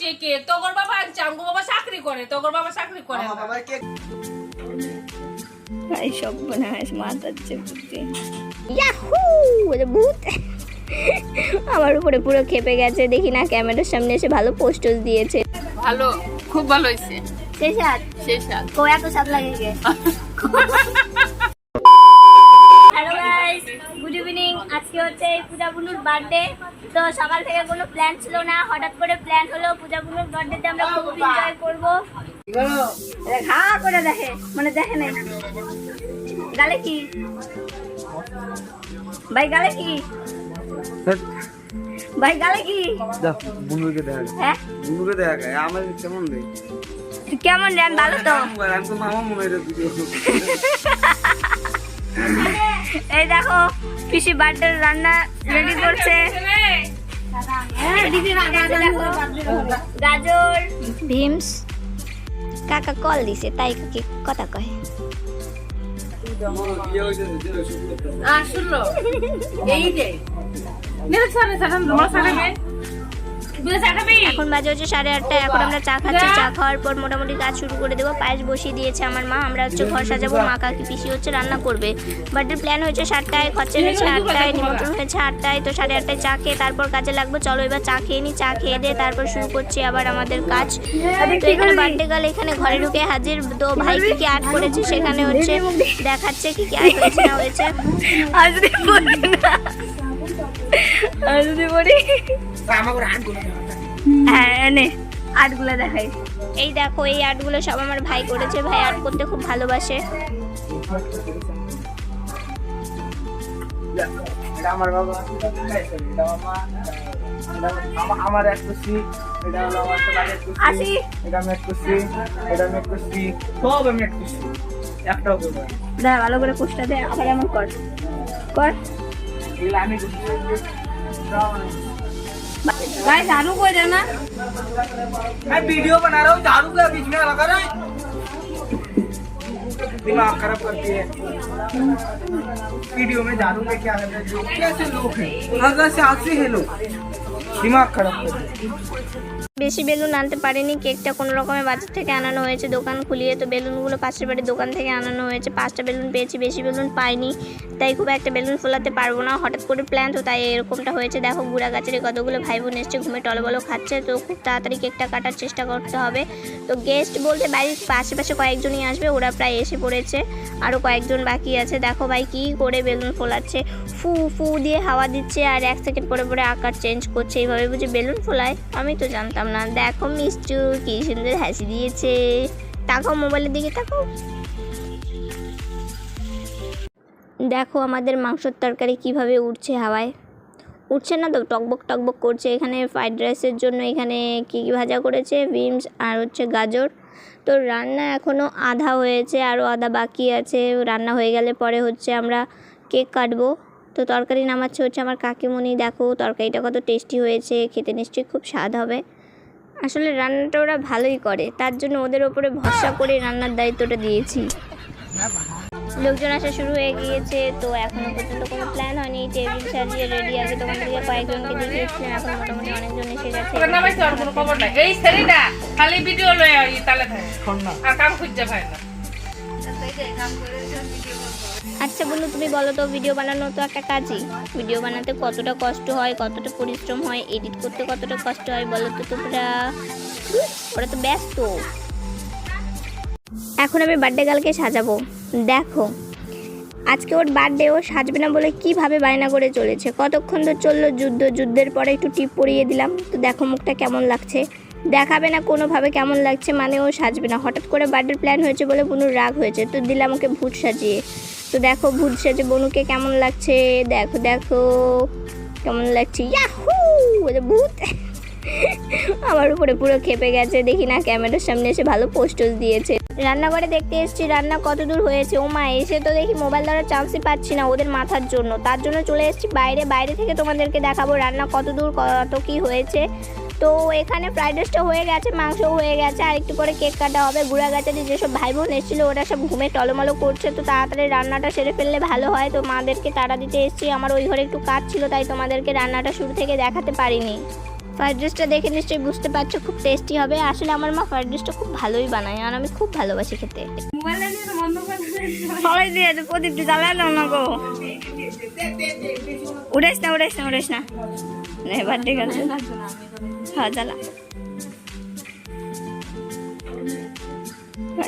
আনছে কে? তোর বাবা আমগো বাবা চাকরি করে তোর বাবা চাকরি করে আমার ভাই সব মনে হয় মাতাচ্ছে বুদ্ধি ইয়াহু ওরে ভূত। আমার উপরে পুরো খেপে গেছে দেখি না ক্যামেরার সামনে এসে ভালো পোস্টার দিয়েছে। ভালো খুব ভালো হয়েছে। সেই সাত সেই সাথ কো এত সাত লাগে গে হ্যালো গাইস গুড ইভিনিং আজকে হচ্ছে এই পূজা বুনুর বার্থডে তো সকাল থেকে কোনো প্ল্যান ছিল না। হঠাৎ করে প্ল্যান হলো পূজা বুনুর বার্থডেতে আমরা খুব এনজয় করব। হা করে দেখে। মানে দেখে নাই। গালে কি? ভাই গালে কি? ভাই গালে কি? বুনুকে দেখা হ্যাঁ? বুনুকে দেখা আমার কেমন রে কেমন রে ভালো তো। আমি তো মামা মনে হয় এই দেখো পিসি বার্থডে রান্না রেডি করছে। দেখো, গাজর। ভিমস কাকা কল দিছে তাই কি কথা কয়? বিয়ে হয়েছে যে শুরু করতে হবে। আ শুনলো। এই যে। মেরে সামনে সামনে তোমার সামনে সামনে এখন বাজে হচ্ছে সাড়ে আটটা এখন আমরা চা খাচ্ছি চা খাওয়ার পর মোটামুটি কাজ শুরু করে দেবো। পায়েস বসিয়ে দিয়েছে আমার মা আমরা হচ্ছে ঘর সাজাবো মা কাকি পিসি হচ্ছে রান্না করবে। বার্থডে প্ল্যান হয়েছে সাতটায় খরচা হয়েছে আটটায় নিমন্ত্রণ হয়েছে আটটায় তো সাড়ে আটটায় চা খেয়ে তারপর কাজে লাগবে। চলো এবার চা খেয়ে নি চা খেয়ে দিয়ে তারপর শুরু করছি আবার আমাদের কাজ। তো এখানে বার্থডে গাল এখানে ঘরে ঢুকে হাজির তো ভাই কি কি আর্ট করেছে সেখানে হচ্ছে দেখাচ্ছে কি কি আর্ট হয়েছে না হয়েছে। হ্যাঁ আর্টগুলো দেখাই। এই দেখো এই আর্টগুলো সব আমার ভাই করেছে। ভাই আর্ট করতে খুব ভালোবাসে। আমার বাবা। এটা আমার মা। এটা আমা- আমার এক কুসি এটা হলো আমার একটা বাড়ির কুসি আসি। এটা আমি এক কুসি এটা আমি এক কুসি সব আমি এক কুসি একটাও করব ভালো করে পোস্টটা দে আবার এমন কর। কর। भाई झाड़ू को देना। मैं वीडियो बना रहा हूँ झाड़ू का बीच में लगा रहा है। दिमाग खराब करती है। वीडियो में झाड़ू में क्या है कैसे लोग हैं? अगर से आते हैं लोग। दिमाग खराब करते हैं। বেশি বেলুন আনতে পারিনি, কেকটা কোনো রকমের বাজার থেকে আনানো হয়েছে, দোকান খুলিয়ে তো বেলুনগুলো পাশের বাড়ির দোকান থেকে আনানো হয়েছে, পাঁচটা বেলুন পেয়েছি, বেশি বেলুন পাইনি, তাই খুব একটা বেলুন ফোলাতে পারব না, হঠাৎ করে প্ল্যান তো তাই এরকমটা হয়েছে, দেখো বুড়া গাছের কতগুলো ভাই বোন এসছে, ঘুমে টলবলো খাচ্ছে, তো খুব তাড়াতাড়ি কেকটা কাটার চেষ্টা করতে হবে, তো গেস্ট বলতে বাড়ির আশেপাশে কয়েকজনই আসবে, ওরা প্রায় এসে পড়েছে আরও কয়েকজন বাকি আছে, দেখো ভাই কি করে বেলুন ফোলাচ্ছে, ফু ফু দিয়ে হাওয়া দিচ্ছে, আর এক সেকেন্ড পরে পরে আকার চেঞ্জ করছে, এইভাবে বুঝে বেলুন ফোলায়? আমি তো জানতাম না। দেখো মিষ্টু, কি সুন্দর হাসি দিয়েছে। তাকাও মোবাইলের দিকে, তাকাও। দেখো আমাদের মাংসর তরকারি কীভাবে উঠছে হাওয়ায়। উঠছে না তো, টকবক টকবক করছে। এখানে ফ্রাইড রাইসের জন্য এখানে কী কী ভাজা করেছে? বিনস আর হচ্ছে গাজর। তো রান্না এখনও আধা হয়েছে, আরও আধা বাকি আছে। রান্না হয়ে গেলে পরে হচ্ছে আমরা কেক কাটবো। তো তরকারি নামাচ্ছে হচ্ছে আমার কাকিমণি। দেখো তরকারিটা কত টেস্টি হয়েছে, খেতে নিশ্চয়ই খুব স্বাদ হবে। আসলে রান্নাটা ওরা ভালোই করে। তার জন্য ওদের ওপরে ভরসা করে রান্নার দায়িত্বটা দিয়েছি। লোকজন আসা শুরু হয়ে গিয়েছে, তো এখনও পর্যন্ত কোনো প্ল্যান হয়নি। টেবিল সাজিয়ে রেডি আছে। তখন তোমাদেরকে কয়েকজনকে দেখিয়েছিলাম। এখন মোটামুটি অনেকজন এসে গেছে। খালি ভিডিও লয়ে আচ্ছা বলু তুমি বলো তো ভিডিও বানানো তো একটা কাজই। ভিডিও বানাতে কতটা কষ্ট হয়, কতটা পরিশ্রম হয় এডিট করতে কতটা কষ্ট হয়, বলো তো তোমরা। ওরা তো ব্যস্ত। এখন আমি বার্থডে গার্লকে সাজাবো। দেখো, আজকে ওর বার্থডে ও সাজবে না বলে কীভাবে বায়না করে চলেছে? কতক্ষণ তো চলল যুদ্ধ? যুদ্ধের পরে একটু টিপ পরিয়ে দিলাম। তো দেখো মুখটা কেমন লাগছে। দেখাবে না কোনোভাবে কেমন লাগছে মানে ও সাজবে না। হঠাৎ করে বার্থডের প্ল্যান হয়েছে বলে বনুর রাগ হয়েছে। তো দিলাম ওকে ভূত সাজিয়ে। তো দেখো ভূত সাজে বনুকে কেমন লাগছে? দেখো দেখো। কেমন লাগছে? ইয়াহু ভূত। আমার উপরে পুরো খেপে গেছে। দেখি না ক্যামেরার সামনে এসে ভালো পোস্টোজ দিয়েছে। রান্নাঘরে দেখতে এসেছি, রান্না কত দূর হয়েছে? ও মা, এসে তো দেখি মোবাইল ধরার চান্সই পাচ্ছি না ওদের মাথার জন্য। তার জন্য চলে এসেছি বাইরে। বাইরে থেকে তোমাদেরকে দেখাবো রান্না কত দূর, কত কি হয়েছে। তো এখানে ফ্রাইড রাইসটা হয়ে গেছে, মাংস হয়ে গেছে, আর একটু পরে কেক কাটা হবে। গুড়া গাছের যেসব ভাই বোন এসেছিল, ওরা সব ঘুমে টলমলো করছে। তো তাড়াতাড়ি রান্নাটা সেরে ফেললে ভালো হয়। তো মাদেরকে তাড়া দিতে এসেছি। আমার ওই ঘরে একটু কাজ ছিল, তাই তোমাদেরকে রান্নাটা শুরু থেকে দেখাতে পারিনি। ফ্রাইড রাইসটা দেখে নিশ্চয়ই বুঝতে পারছ, খুব টেস্টি হবে। আসলে আমার মা ফ্রাইড রাইসটা খুব ভালোই বানায়, আর আমি খুব ভালোবাসি খেতে। সবাই না গো। না না হ্যাঁ জ্বালা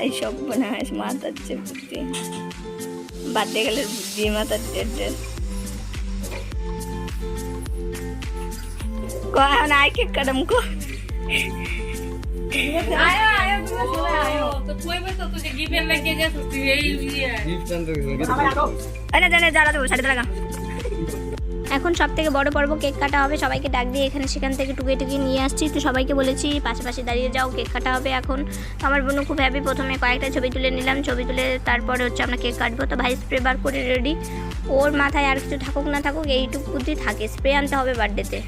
এই সব মনে হয় মাথার যে বুদ্ধি। বার্থডে গেলে বুদ্ধি মাথার চেটে এখন আয় কেক কাটাম কো তুমি চলে এখন সব থেকে বড় পর্ব কেক কাটা হবে। সবাইকে ডাক দিয়ে এখানে সেখান থেকে টুকে টুকে নিয়ে আসছি। তো সবাইকে বলেছি পাশে পাশে দাঁড়িয়ে যাও, কেক কাটা হবে এখন। আমার বোনও খুব হ্যাপি প্রথমে কয়েকটা ছবি তুলে নিলাম। ছবি তুলে তারপরে হচ্ছে আমরা কেক কাটবো। তো ভাই স্প্রে বার করে রেডি ওর মাথায় আর কিছু থাকুক না থাকুক, এইটুকু বুদ্ধি থাকে। স্প্রে আনতে হবে বার্থডেতে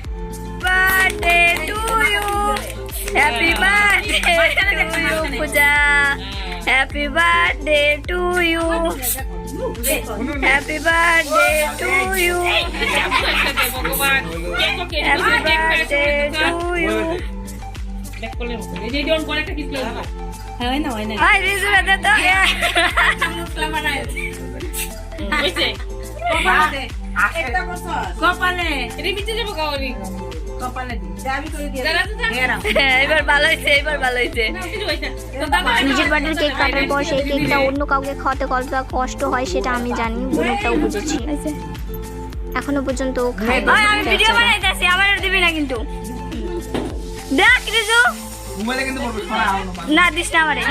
Puja. Happy birthday to you happy birthday to you happy birthday to you দেখ করলে হতো। এই যে এই যেমন করে একটা কিস করে দিবা। আই রিজু দে তো হয়েছে? কপালে। এটা বিচে যাব কাওয়ারি। দাদা তো থাক। এবার ভালো হয়েছে এবার ভালো হয়েছে। না, কিছু হয়েছে। তো দাদা নিজের বার্থডে কেক কাটার পর সেই কেকটা অন্য কাউকে খাওয়াতে কতটা কষ্ট হয় সেটা আমি জানি বোনেরটাও বুঝেছি। এখনও পর্যন্ত ও আমি ভিডিও বানাইতেছি আমার দিবি না কিন্তু। দেখ রিজু দিস না আমারে।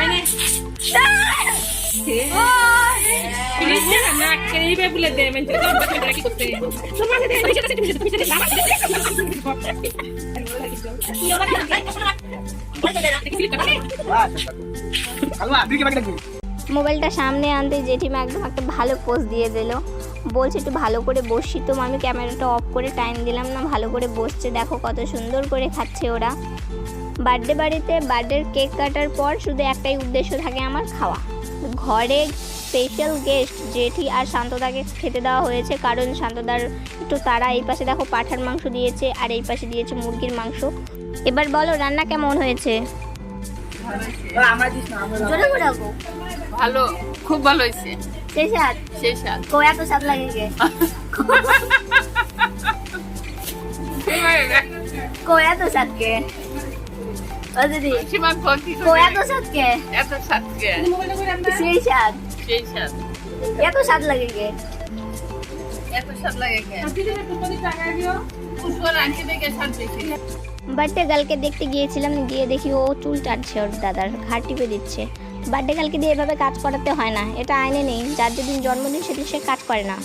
মোবাইলটা সামনে আনতে জেঠিমা একদম একটা ভালো পোজ দিয়ে দিল। বলছে, একটু ভালো করে বসছি তো, আমি ক্যামেরাটা অফ করে টাইম দিলাম না, ভালো করে বসছে। দেখো কত সুন্দর করে খাচ্ছে ওরা। বার্থডে বাড়িতে বার্থডের কেক কাটার পর শুধু একটাই উদ্দেশ্য থাকে আমার খাওয়া। ঘরে স্পেশাল গেস্ট জেঠি আর শান্তদাকে খেতে দেওয়া হয়েছে। কারণ শান্তদার একটু তারা এই পাশে দেখো পাঠার মাংস দিয়েছে আর এই পাশে দিয়েছে মুরগির মাংস। এবার বলো রান্না কেমন হয়েছে? ভালো খুব ভালো সেই সেই লাগে গে কে? কে এত সেই সেই সাথ লাগে এত সাত দেখি বার্থডে গার্লকে দেখতে গিয়েছিলাম গিয়ে দেখি ও চুল টানছে ওর দাদার ঘাট টিপে দিচ্ছে। বার্থডে গার্লকে দিয়ে এভাবে কাজ করাতে হয় না এটা আইনে নেই। যার যেদিন জন্মদিন সেদিন সে কাজ করে না।